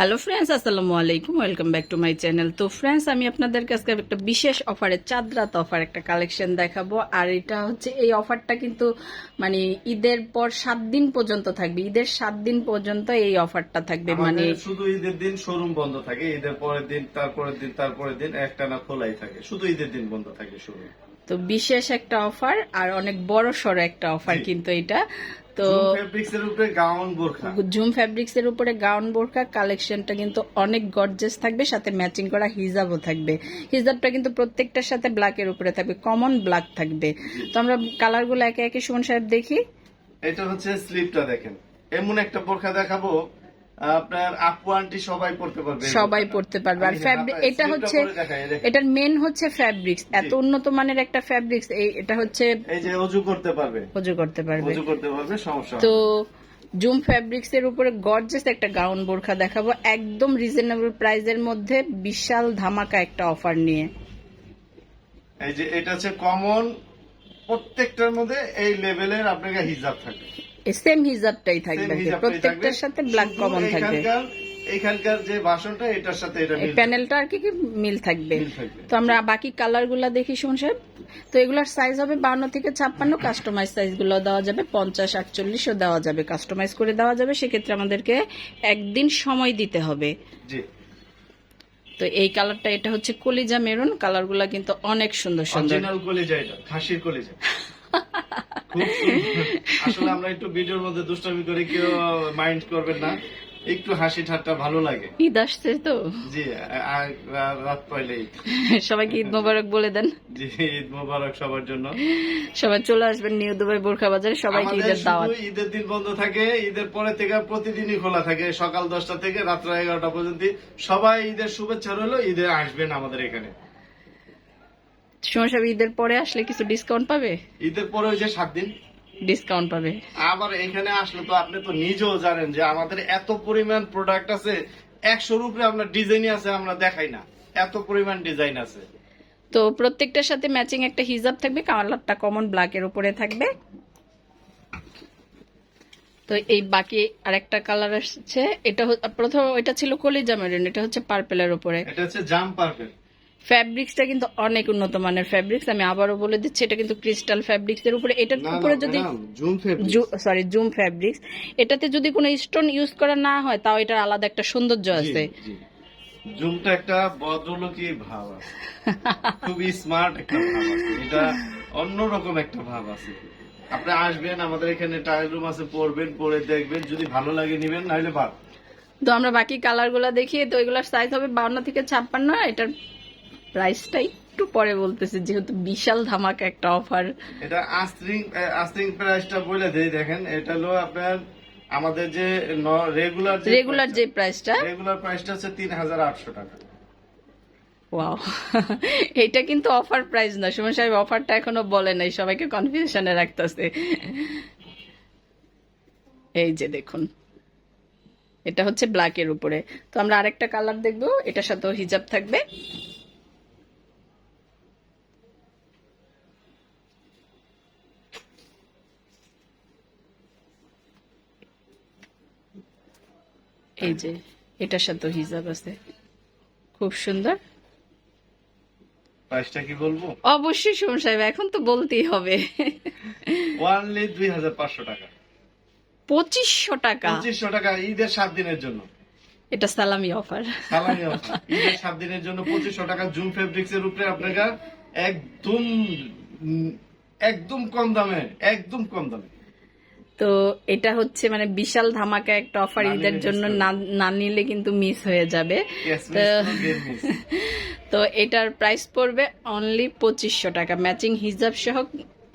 Hello friends আসসালামু আলাইকুম welcome back to my channel তো ফ্রেন্ডস আমি আপনাদের কাছে একটা বিশেষ অফারে চাঁদরাত অফার একটা কালেকশন দেখাবো। আর এটা হচ্ছে এই অফারটা কিন্তু মানে ঈদের পর সাত দিন পর্যন্ত থাকবে। ঈদের সাত দিন পর্যন্ত এই অফারটা থাকবে। মানে শুধু ঈদের দিন শোরুম বন্ধ থাকে। ঈদের পরের দিন তারপরের দিন তারপরের দিন একটানা খোলাই থাকে। শুধু ঈদের দিন বন্ধ থাকে শোরুম তো বিশেষ একটা অফার আর অনেক বড় সড়ো একটা অফার কিন্তু এটা। তো জুম ফ্যাব্রিক্স এর উপরে গাউন বোরখা কালেকশনটা কিন্তু অনেক গর্জেস থাকবে সাথে ম্যাচিং করা হিজাবও থাকবে। হিজাবটা কিন্তু প্রত্যেকটার সাথে ব্ল্যাক এর উপরে থাকবে কমন ব্ল্যাক থাকবে। তো আমরা কালারগুলো একে একে সুমন সাহেব দেখি। এটা হচ্ছে স্লিপটা দেখেন। এমন একটা বোরখা দেখাবো আপনার আপু আন্টি সবাই পড়তে পারবে সবাই। পড়তে পারবে। আর ফ্যাব্রিক এটা হচ্ছে। এটার মেন হচ্ছে ফ্যাব্রিক্স এত উন্নত মানের একটা ফ্যাব্রিক্স এটা হচ্ছে এই যে অজু করতে পারবে। উজু করতে পারবে। অজু করতে পারবে সমস্যা তো জুম ফ্যাব্রিক্স এর উপরে গর্জেস একটা গাউন বোরখা দেখাবো। একদম রিজনেবল প্রাইসের মধ্যে বিশাল ধামাকা একটা অফার নিয়ে। এই যে এটা হচ্ছে কমন প্রত্যেকটার মধ্যে এই লেভেলের আপনাকে হিজাব থাকবে। সেম হিজাবটাই থাকবে প্রত্যেকটার সাথে ব্ল্যাক কমন থাকবে। এইখানকার যে বাসনটা এটার সাথে এটা এই প্যানেলটা আর কি কি মিল থাকবে? তো আমরা বাকি কালারগুলা দেখি শুন সাহেব। তো এগুলোর সাইজ হবে বাউন্ন থেকে ছাপ্পান্ন কাস্টমাইজ সাইজগুলো দেওয়া যাবে পঞ্চাশ আটচল্লিশও দেওয়া যাবে। কাস্টমাইজ করে দেওয়া যাবে সেক্ষেত্রে আমাদেরকে একদিন সময় দিতে হবে। জি। তো এই কালারটা এটা হচ্ছে কলিজা মেরুন। কালারগুলা কিন্তু অনেক সুন্দর সুন্দর। অরিজিনাল কলিজা এটা খাসির কলিজা। খুব আসলে আমরা একটু ভিডিওর মধ্যে দুষ্টামি করে কেউ মাইন্ড করবেন না। একটু হাসি ঠাট্টা ভালো লাগে। ঈদ আসছে তো। জি রাত পাইলেই সবাইকে ঈদ মোবারক বলে দেন। জি ঈদ মোবারক সবার জন্য। সবাই চলে আসবেন নিউ দুবাই বোরখা বাজারে সবাইকে ঈদের দাওয়াত। ঈদের দিন বন্ধ থাকে ঈদের পরে থেকে প্রতিদিনই খোলা থাকে। সকাল দশটা থেকে রাত্র এগারোটা পর্যন্ত সবাই ঈদের শুভেচ্ছা রইল ঈদে আসবেন আমাদের এখানে। সময় সব ঈদের পরে আসলে কিছু ডিসকাউন্ট পাবে? ঈদের পরে ওই যে সাত দিন। ডিসকাউন্ট পাবে। আবার এখানে আসলে তো আপনি তো নিজেও জানেন যে আমাদের এত পরিমাণ প্রোডাক্ট আছে একশোর উপরে আপনার ডিজাইনই আছে আমরা দেখাই না। এত পরিমাণ ডিজাইন আছে। তো প্রত্যেকটার সাথে ম্যাচিং একটা হিজাব থাকবে কালারটা কমন ব্ল্যাক এর উপরে থাকবে। তো এই বাকি আরেকটা কালার আসছে এটা প্রথম এটা ছিল কলিজা মেরুন এটা হচ্ছে পার্পেলের উপরে। এটা হচ্ছে জাম পারফেক্ট ফ্যাব্রিক্সটা কিন্তু অনেক উন্নত মানের ফ্যাব্রিক্স আমি আবারও বলে দিচ্ছি এটা কিন্তু ক্রিস্টাল ফ্যাব্রিক্স এর উপরে এটার উপরে যদি সরি জুম ফ্যাব্রিক্স। এটাতে যদি কোনো স্টোন ইউজ করা না হয় তাও এটার আলাদা একটা সৌন্দর্য আছে। জুমটা একটা ভদ্রলোকী ভাব আছে। খুবই স্মার্ট একটা ভাব আছে। এটা অন্যরকম একটা ভাব আছে। আপনি আসবেন আমাদের এখানে ট্রায়াল রুম আছে পড়বেন পড়ে দেখবেন যদি ভালো লাগে নিবেন নাহলে তো আমরা বাকি কালারগুলো দেখি তো এগুলোর সাইজ হবে বাউন্ন থেকে ছাপ্পান্ন এটার প্রাইসটা একটু পরে বলতেছি যেহেতু বিশাল ধামাকা একটা অফার এটা আস্ত্রিং আস্ত্রিং প্রাইসটা বলে দেই দেখেন এটা হলো আপনার আমাদের যে রেগুলার রেগুলার যে প্রাইসটা রেগুলার প্রাইসটা হচ্ছে তিন হাজার আটশো টাকা। ওয়াও এটা কিন্তু অফার প্রাইস না। সুমন সাহেব অফারটা এখনও বলে নাই সবাইকে কনফিউশনে রাখতেছে। এই যে দেখুন এটা হচ্ছে ব্ল্যাক এর উপরে। তো আমরা আরেকটা কালার দেখব এটার সাথেও হিজাব থাকবে। এই যে এটার সাথেও হিজাব আছে। খুব সুন্দর। প্রাইসটা কি বলব? অবশ্যই সুমন সাহেব এখন তো বলতেই হবে। ওয়ানলি দুই হাজার পাঁচশো টাকা। পঁচিশশো টাকা? পঁচিশশো টাকা ঈদের সাত দিনের জন্য। এটা সালামি অফার। সালামি। ঈদের সাত দিনের জন্য পঁচিশশো টাকা জুম ফেব্রিক্স এর উপরে আপনাকে একদম একদম কম দামে একদম কম দামে। তো এটা হচ্ছে মানে বিশাল ধামাকা একটা অফার ঈদের জন্য না নিলে কিন্তু মিস হয়ে যাবে। তো এটার প্রাইস পড়বে অনলি পঁচিশশো টাকা। ম্যাচিং হিজাব সহ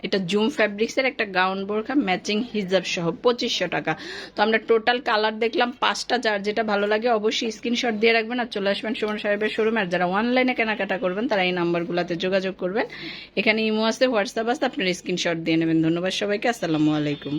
এটা জুম ফ্যাব্রিক্স এর একটা গাউন বোরখা ম্যাচিং হিজাব সহ পঁচিশশো টাকা। তো আমরা টোটাল কালার দেখলাম পাঁচটা যার যেটা ভালো লাগে অবশ্যই স্ক্রিনশট দিয়ে রাখবেন আর চলে আসবেন সুমন সাহেবের শোরুমে আর যারা অনলাইনে কেনাকাটা করবেন তারা এই নাম্বারগুলোতে যোগাযোগ করবেন। এখানে ইমো আছে হোয়াটসঅ্যাপ আছে আপনার স্ক্রিনশট দিয়ে নেবেন। ধন্যবাদ সবাইকে আসসালামু আলাইকুম।